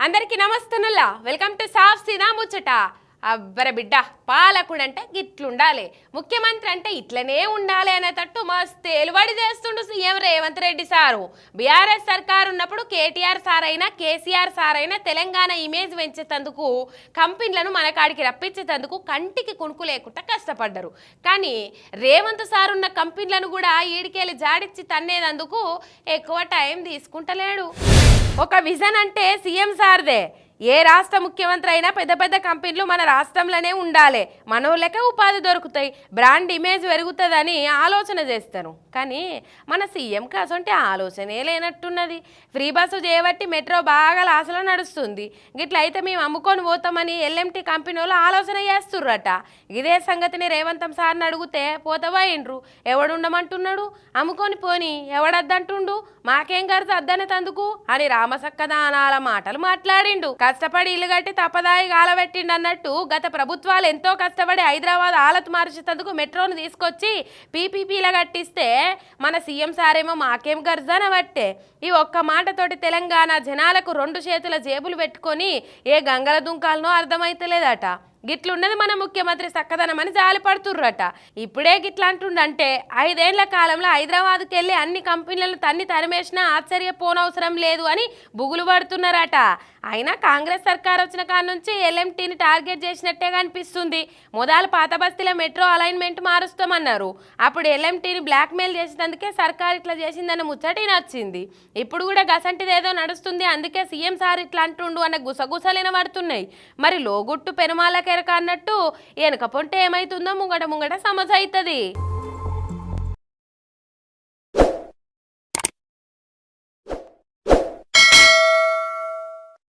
అందరికీ నమస్తనుల్లా. Welcome to సాఫ్ సీదా ముచ్చట అబ్బర బిడ్డ పాలకుడు అంటే గిట్లుండాలి. ముఖ్యమంత్రి అంటే ఇట్లనే ఉండాలి అనేటట్టు మస్తు ఎలువడి చేస్తుండు సీఎం రేవంత్ రెడ్డి సారు. బీఆర్ఎస్ సర్కార్ ఉన్నప్పుడు కేటీఆర్ సార్ అయినా కేసీఆర్ సార్ అయినా తెలంగాణ ఇమేజ్ పెంచేటందుకు కంపెనీలను మన కాడికి రప్పించేటందుకు కంటికి కుణుకు లేకుండా కష్టపడ్డారు. కానీ రేవంత్ సార్ ఉన్న కంపెనీలను కూడా ఈడికెళ్ళి జాడిచ్చి తన్నేదందుకు ఎక్కువ టైం తీసుకుంటలేడు. ఒక విజన్ అంటే సీఎం సార్దే. ఏ రాష్ట్ర ముఖ్యమంత్రి అయినా పెద్ద పెద్ద కంపెనీలు మన రాష్ట్రంలోనే ఉండాలి. మనోళ్ళకే ఉపాధి దొరుకుతాయి. బ్రాండ్ ఇమేజ్ పెరుగుతుందని ఆలోచన చేస్తారు. కానీ మన సీఎం కాసంటే ఆలోచనే లేనట్టున్నది. ఫ్రీ బస్సు చేయబట్టి మెట్రో బాగా లాసలో నడుస్తుంది. గిట్లయితే మేము అమ్ముకొని పోతామని ఎల్ఎంటీ కంపెనీ వాళ్ళు ఆలోచన చేస్తుర్రట. ఇదే సంగతిని రేవంతం సార్ని అడిగితే పోతవా ఎవడు ఎవడుండమంటున్నాడు అమ్ముకొని పోని ఎవడద్దంటుండు? మాకేం ఖర్చు అద్దనే తందుకు? అని రామసక్కదానాల మాటలు మాట్లాడిండు. కష్టపడి ఇల్లు కట్టి తప్పదాయి గాలబెట్టిండు అన్నట్టు గత ప్రభుత్వాలు ఎంతో కష్టపడి హైదరాబాద్ ఆలత్ మార్చేందుకు మెట్రోను తీసుకొచ్చి పీపీపీల కట్టిస్తే మన సీఎం సారేమో మాకేం గర్జన బట్టే ఈ ఒక్క మాటతోటి తెలంగాణ జనాలకు రెండు చేతుల జేబులు పెట్టుకొని ఏ గంగల దుంకాలనో అర్థమైతలేదట. గిట్లున్నది మన ముఖ్యమంత్రి చక్కదనమని జాలిపడుతుర్రట. ఇప్పుడే గిట్లాంటుండంటే ఐదేళ్ళ కాలంలో హైదరాబాద్కి వెళ్ళి అన్ని కంపెనీలను తన్ని తరిమేసినా ఆశ్చర్యపోనవసరం లేదు అని బుగులు పడుతున్నారట. అయినా కాంగ్రెస్ సర్కార్ వచ్చిన కాడ నుంచి ఎల్ఎంటీని టార్గెట్ చేసినట్టే కనిపిస్తుంది. మొదలు పాత బస్తీల మెట్రో అలైన్మెంట్ మారుస్తామన్నారు. అప్పుడు ఎల్ఎంటీని బ్లాక్మెయిల్ చేసినందుకే సర్కార్ ఇట్లా చేసిందన్న ముచ్చటి నచ్చింది. ఇప్పుడు కూడా గసంటిది ఏదో నడుస్తుంది అందుకే సీఎం సార్ ఇట్లా అంటుండు అన్న గుసగుసలు పడుతున్నాయి మరి లోగుట్టు పెరుమాల ఎరక అన్నట్టు వెనక పొంటే ఏమైతుందో ముంగట ముంగట సమస్య అవుతుంది